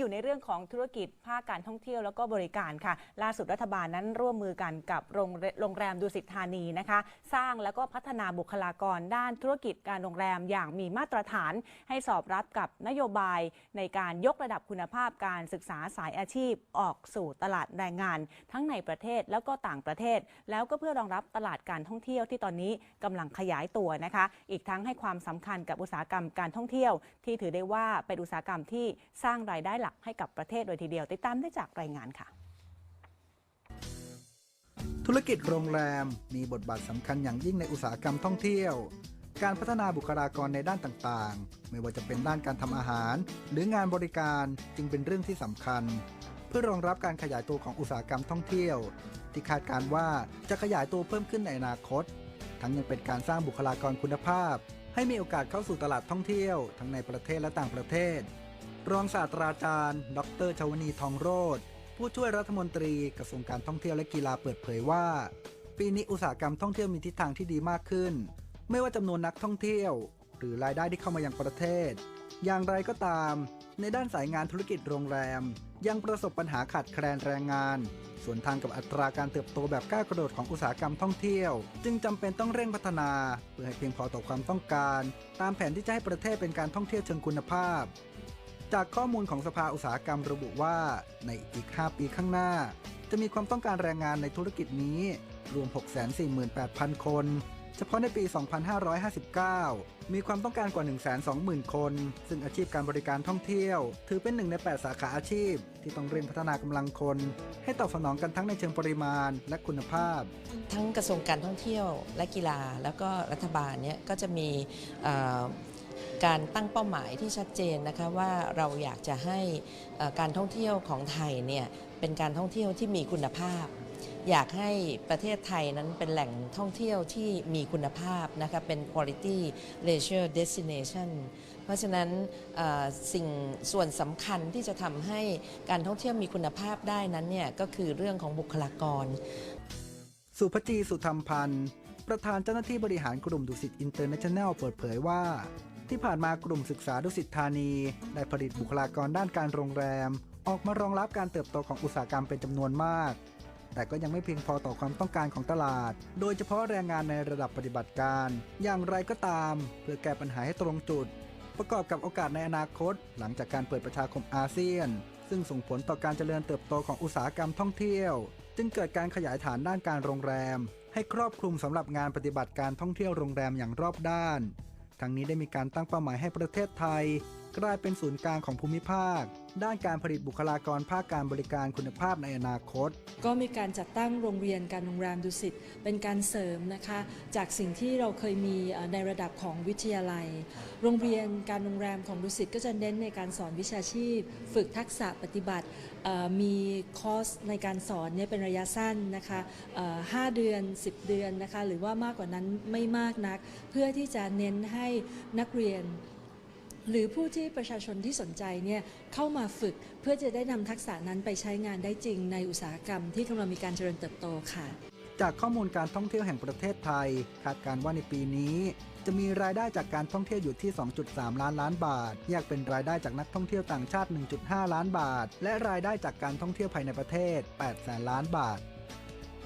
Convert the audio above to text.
อยู่ในเรื่องของธุรกิจภาคการท่องเที่ยวแล้วก็บริการค่ะ ล่าสุดรัฐบาลนั้นร่วมมือกันกับโรงโรงแรมดุสิตธานีนะคะ สร้างแล้วก็พัฒนาบุคลากรด้านธุรกิจการโรงแรมอย่างมีมาตรฐาน ให้สอบรับกับนโยบายในการยกระดับคุณภาพการศึกษาสายอาชีพออกสู่ตลาดแรงงาน ทั้งในประเทศแล้วก็ต่างประเทศ แล้วก็เพื่อรองรับตลาดการท่องเที่ยวที่ตอนนี้กำลังขยายตัวนะคะ อีกทั้งให้ความสำคัญกับอุตสาหกรรมการท่องเที่ยว ที่ถือได้ว่าเป็นอุตสาหกรรมที่สร้างรายได้หลักให้กับประเทศโดยทีเดียว ติดตามได้จากรายงานค่ะ ธุรกิจโรงแรมมีบทบาทสำคัญอย่างยิ่งในอุตสาหกรรมท่องเที่ยว การพัฒนาบุคลากรในด้านต่างๆ ไม่ว่าจะเป็นด้านการทำอาหาร หรืองานบริการจึงเป็นเรื่องที่สำคัญ เพื่อรองรับการขยายตัวของอุตสาหกรรมท่องเที่ยว ที่คาดการว่าจะขยายตัวเพิ่มขึ้นในอนาคต ทั้งยังเป็นการสร้างบุคลากรคุณภาพ ให้มีโอกาสเข้าสู่ตลาดท่องเที่ยว ทั้งในประเทศและต่างประเทศ รองศาสตราจารย์ ดรชวนีทองโรธผู้ช่วยรัฐมนตรีกระทรวงการท่องเที่ยวและกีฬาเปิดเผยว่า ปีนี้อุตสาหกรรมท่องเที่ยวมีทิศทางที่ดีมากขึ้น ไม่ว่าจำนวนนักท่องเที่ยว หรือรายได้ที่เข้ามายังประเทศ อย่างไรก็ตาม ในด้านสายงานธุรกิจโรงแรม ยังประสบปัญหาขาดแคลนแรงงานส่วนทางกับอัตราการเติบโตแบบก้าวกระโดดของอุตสาหกรรมท่องเที่ยว จึงจำเป็นต้องเร่งพัฒนา เพื่อให้เพียงพอต่อความต้องการ ตามแผนที่จะให้ประเทศเป็นการท่องเที่ยวเชิงคุณภาพ จากข้อมูลของสภาอุตสาหกรรมระบุว่า ในอีก 5 ปีข้างหน้า จะมีความต้องการแรงงานในธุรกิจนี้ รวม 648,000 คน เฉพาะในปี 2559 มีความต้องการกว่า 120,000 คน ซึ่งอาชีพการบริการท่องเที่ยว ถือเป็นหนึ่งใน 8 สาขาอาชีพ ที่ต้องเร่งพัฒนากำลังคน ให้ตอบสนองกันทั้งในเชิงปริมาณและคุณภาพ ทั้งกระทรวงการท่องเที่ยวและกีฬา แล้วก็รัฐบาลเนี่ยก็จะมี การตั้งเป้าหมายที่ชัดเจนนะคะว่าเราอยากจะให้การท่องเที่ยวของไทยเนี่ยเป็นการท่องเที่ยวที่มีคุณภาพ อยากให้ประเทศไทยนั้นเป็นแหล่งท่องเที่ยวที่มีคุณภาพนะคะเป็น quality leisure destination เพราะฉะนั้นสิ่งส่วนสำคัญที่จะทำให้การท่องเที่ยวมีคุณภาพได้นั้นเนี่ยก็คือเรื่องของบุคลากร สุภจีสุธรรมพันธ์ประธานเจ้าหน้าที่บริหารกลุ่มดุสิตอินเตอร์เนชั่นแนลเปิดเผยว่า ที่ผ่านมากลุ่มศึกษาดุสิตธานี ได้ผลิตบุคลากรด้านการโรงแรม ออกมารองรับการเติบโตของอุตสาหกรรมเป็นจำนวนมาก แต่ก็ยังไม่เพียงพอต่อความต้องการของตลาด โดยเฉพาะแรงงานในระดับปฏิบัติการ อย่างไรก็ตาม เพื่อแก้ปัญหาให้ตรงจุด ประกอบกับโอกาสในอนาคต หลังจากการเปิดประชาคมอาเซียน ซึ่งส่งผลต่อการเจริญเติบโตของอุตสาหกรรมท่องเที่ยว จึงเกิดการขยายฐานด้านการโรงแรม ให้ครอบคลุมสำหรับงานปฏิบัติการท่องเที่ยวโรงแรมอย่างรอบด้าน ทั้งนี้ได้มีการตั้งเป้าหมายให้ประเทศไทย กลายเป็นศูนย์กลางของภูมิภาค ด้านการผลิตบุคลากรภาคการบริการคุณภาพในอนาคต ก็มีการจัดตั้งโรงเรียนการโรงแรมดุสิตเป็นการเสริมนะคะจากสิ่งที่เราเคยมีในระดับของวิทยาลัย โรงเรียนการโรงแรมของดุสิตก็จะเน้นในการสอนวิชาชีพ ฝึกทักษะปฏิบัติมีคอร์สในการสอนเนี่ยเป็นระยะสั้นนะคะเอ่อ5เดือน 10 เดือนนะคะหรือว่ามากกว่านั้นไม่มากนัก เพื่อที่จะเน้นให้นักเรียน หรือผู้ที่ประชาชนที่สนใจเนี่ยเข้ามาฝึกเพื่อจะได้นำทักษะนั้นไปใช้งานได้จริงในอุตสาหกรรมที่กำลังมีการเจริญเติบโตค่ะ จากข้อมูลการท่องเที่ยวแห่งประเทศไทย คาดการณ์ว่าในปีนี้ จะมีรายได้จากการท่องเที่ยวอยู่ที่ 2.3 ล้านล้านบาท แยกเป็นรายได้จากนักท่องเที่ยวต่างชาติ 1.5 ล้านบาท และรายได้จากการท่องเที่ยวภายในประเทศ 8 แสนล้านบาท